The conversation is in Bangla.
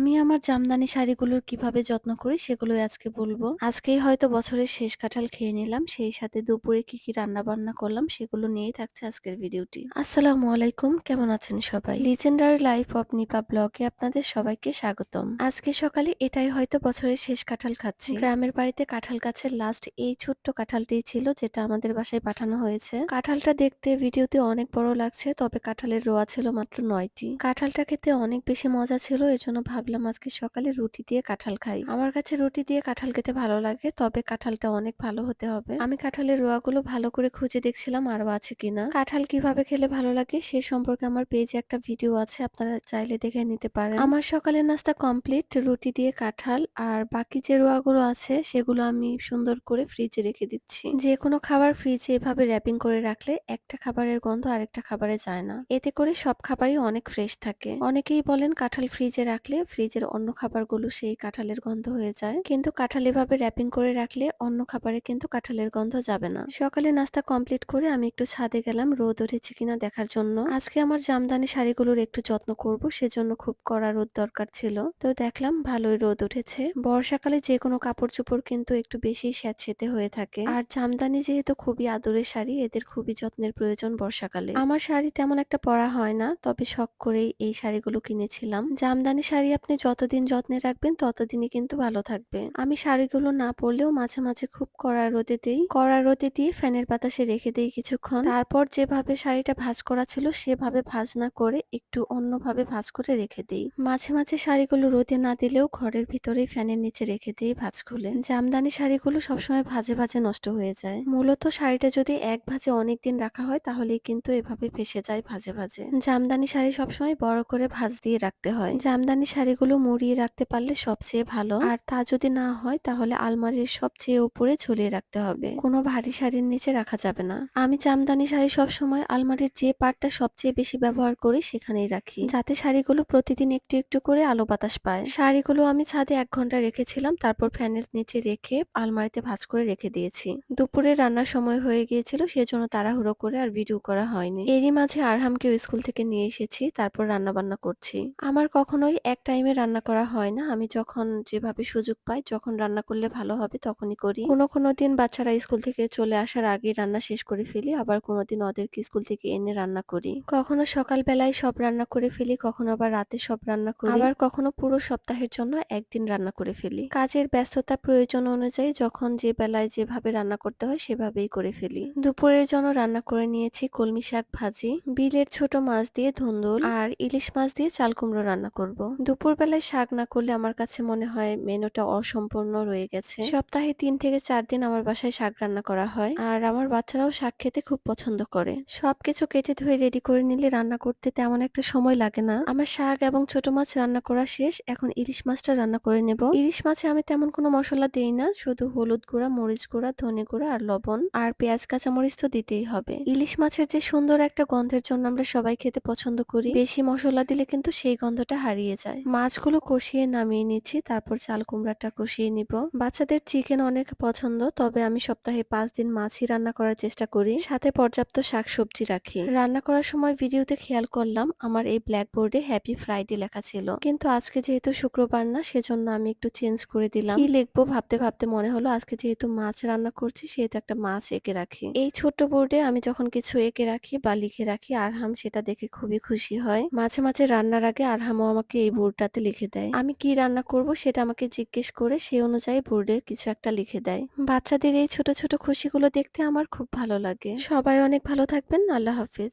আমি আমার জামদানি শাড়িগুলোর কীভাবে যত্ন করি সেগুলোই আজকে বলব। আজকেই হয়তো বছরের শেষ কাঁঠাল খেয়ে নিলাম। সেই সাথে দুপুরে কি, কি রান্না বান্না করলাম সেগুলো নিয়েই থাকছে আজকের ভিডিওটি। আসসালামু আলাইকুম কেমন আছেন সবাই? লিজেন্ডারি লাইফ অফ নিপা ব্লগে আপনাদের সবাইকে স্বাগতম। আজকে সকালে এটাই হয়তো বছরের শেষ কাঁঠাল খাচ্ছি। গ্রামের বাড়িতে কাঁঠাল গাছের লাস্ট এই ছোট্ট কাঁঠালটিই ছিল যেটা আমাদের বাসায় পাঠানো হয়েছে। কাঁঠালটা দেখতে ভিডিওতে অনেক বড় লাগছে তবে কাঁঠালের রোয়া ছিল মাত্র নয়টি। কাঁঠালটা খেতে অনেক বেশি মজা ছিল এজন্য ভাবলাম আজকে সকালে রুটি দিয়ে কাঁঠাল খাই। আমার কাছে রুটি দিয়ে কাঁঠাল খেতে ভালো লাগে, তবে কাঁঠালটা অনেক ভালো হতে হবে। আমি কাঁঠালের রোয়াগুলো ভালো করে খুঁজে দেখছিলাম আরও আছে কিনা। কাঁঠাল কীভাবে খেলে ভালো লাগে সে সম্পর্কে আমার পেজে একটা ভিডিও আছে, আপনারা চাইলে দেখে নিতে পারেন। আমার সকালের নাস্তা কমপ্লিট, রুটি দিয়ে কাঁঠাল আর বাকি যে রোয়াগুলো আছে, সেগুলো আমি সুন্দর করে ফ্রিজে রেখে দিচ্ছি। যে কোনো খাবার ফ্রিজে এভাবে র্যাপিং করে রাখলে একটা খাবারের গন্ধ আরেকটা খাবারে যায় না। এতে করে সব খাবারই অনেক ফ্রেশ থাকে। অনেকেই বলেন কাঁঠাল ফ্রিজে রাখলে ফ্রিজের অন্য খাবারগুলো সেই কাঁঠালের গন্ধ হয়ে যায়। কিন্তু কাঁঠাল এভাবে র্যাপিং করে রাখলে অন্য খাবারে কিন্তু কাঁঠালের গন্ধ যাবে না। সকালে নাস্তা কমপ্লিট করে আমি একটু ছাদে গেলাম, রোদ উঠেছে কিনা দেখার জন্য। আজকে আমার জামদানি শাড়িগুলোর একটু যত্ন করব, সেজন্য খুব কড়া রোদ দরকার ছিল। তো দেখলাম ভালোই রোদ উঠেছে। বর্ষাকালে যে কোনো কাপড় চোপড় কিন্তু একটু বেশি স্যাঁতসেতে হয়ে থাকে। আর জামদানি যেহেতু খুবই আদরের শাড়ি, এদের খুবই যত্নের প্রয়োজন বর্ষাকালে। আমার শাড়ি তেমন একটা পরা হয় না, তবে শখ করেই এই শাড়িগুলো কিনেছিলাম। জামদানি শাড়ি আপনি যতদিন যত্নে রাখবেন, ততদিনই কিন্তু ভালো থাকবে। আমি শাড়িগুলো না পরলেও মাঝে মাঝে খুব কড়া রোদে দিই। কড়া রোদে দিয়ে ফ্যানের বাতাসে রেখে দিই কিছুক্ষণ। তারপর যেভাবে শাড়িটা ভাঁজ করা ছিল, সেভাবে ভাঁজ না করে একটু অন্যভাবে ভাঁজ করে রেখে দিই। মাঝে মাঝে শাড়িগুলো রোদে না দিলেও ঘরের ভিতরেই ফ্যানের নিচে রেখে দিই ভাঁজ খুলে। জামদানি শাড়িগুলো সবসময় ভাজে ভাজে নষ্ট হয়ে যায়। মূলত শাড়িটা যদি এক ভাজে অনেকদিন রাখা হয়, তাহলেই কিন্তু এভাবে ফেসে যায় ভাজে ভাজে। জামদানি শাড়ি সবসময় বড় করে ভাঁজ দিয়ে রাখতে হয়। জামদানি শাড়িগুলো মুড়িয়ে রাখতে পারলে সবচেয়ে ভালো। আর তা যদি না হয়, তাহলে আলমারির সবচেয়ে উপরে ঝুলিয়ে রাখতে হবে। কোনো ভারী শাড়ির নিচে রাখা যাবে না। আমি জামদানি শাড়ি সব সময় আলমারির যে পার্টটা সবচেয়ে বেশি ব্যবহার করি, সেখানেই রাখি। যাতে শাড়িগুলো প্রতিদিন একটু একটু করে আলো বাতাস পায়। শাড়িগুলো আমি ছাদে এক ঘণ্টা রেখেছিলাম, তারপর ফ্যানের নিচে রেখে আলমারিতে ভাজ করে রেখে দিয়েছি। দুপুরে রান্নার সময় হয়ে গিয়েছিল, সেজন্য তাড়াহুড়ো করে আর ভিডিও করা হয়নি। এরই মাঝে আরহামকেও স্কুল থেকে নিয়ে এসেছি, তারপর রান্না বান্না করছি। আমার কখনোই এক টাইমে রান্না করা হয় না। আমি যখন যেভাবে সুযোগ পাই, যখন রান্না করলে ভালো হবে তখনই করি। কোনো কোনো দিন বাচ্চারা স্কুল থেকে চলে আসার আগে রান্না শেষ করে ফেলি, আবার কোনো দিন ওদেরকে স্কুল থেকে এনে রান্না করি। কখনো সকাল বেলায় সব রান্না করে ফেলি, কখনো আবার রাতে সব রান্না করি। আবার কখনো পুরো সপ্তাহের জন্য একদিন রান্না করে ফেলি। কাজের ব্যস্ততা প্রয়োজন অনুযায়ী যখন যে বেলায় যেভাবে রান্না করতে হয়, সেভাবেই করে ফেলি। দুপুরের জন্য রান্না করে নিয়েছি কলমি শাক ভাজি, বিলের ছোট মাছ দিয়ে ধুন্দুল, আর ইলিশ মাছ দিয়ে চাল কুমড়ো রান্না করব। দুপুর বেলায় শাক না করলে আমার কাছে মনে হয় মেনুটা অসম্পূর্ণ রয়ে গেছে। সপ্তাহে তিন থেকে চার দিন আমার বাসায় শাক রান্না করা হয় আর আমার বাচ্চারাও শাক খেতে খুব পছন্দ করে। সবকিছু কেটে ধুয়ে রেডি করে নিলে রান্না করতে তেমন একটা সময় লাগে না। আমার শাক এবং ছোট মাছ রান্না করা শেষ, এখন ইলিশ মাছটা রান্না করে নেব। ইলিশ মাছে আমি তেমন কোনো মশলা দেই না, শুধু হলুদ গুঁড়া, মরিচ গুঁড়া, ধনে গুঁড়া আর লবণ আর পেঁয়াজ, কাঁচামরিচ তো দিতেই হবে। ইলিশ মাছের যে সুন্দর একটা গন্ধের জন্য আমরা সবাই খেতে পছন্দ করি। বেশি মশলা দিলে কিন্তু সেই গন্ধটা হারিয়ে যায়। মাছগুলো কষিয়ে নামিয়ে নিচ্ছি, তারপর চাল কুমড়াটা কষিয়ে নিব। বাচ্চাদের চিকেন অনেক পছন্দ, তবে আমি সপ্তাহে পাঁচ দিন মাছই রান্না করার চেষ্টা করি। সাথে পর্যাপ্ত শাক সবজি রাখি। রান্না করার সময় ভিডিওতে খেয়াল করলাম, আমার এই ব্ল্যাকবোর্ডে হ্যাপি ফ্রাইডে লেখা ছিল। কিন্তু আজকে যেহেতু শুক্রবার না, সেজন্য আমি একটু চেঞ্জ করে দিলাম। কি লিখব ভাবতে ভাবতে মনে হলো, আজকে যেহেতু মাছ রান্না করছি, সেহেতু একটা মাছ এঁকে রাখি। এই ছোট্ট বোর্ডে আমি যখন কিছু এঁকে রাখি বা লিখে রাখি, আরহাম সেটা দেখে খুবই খুশি হয়। মাঝে মাঝে রান্নার আগে আরহামও আমাকে এই বোর্ডটাতে লিখে দেয়। আমি কি রান্না করব সেটা আমাকে জিজ্ঞেস করে সে অনুযায়ী বোর্ডে কিছু একটা লিখে দেয়। বাচ্চাদের এই ছোট ছোট খুশিগুলো দেখতে আমার খুব ভালো লাগে। সবাই অনেক ভালো থাকবেন। আল্লাহ হাফিজ।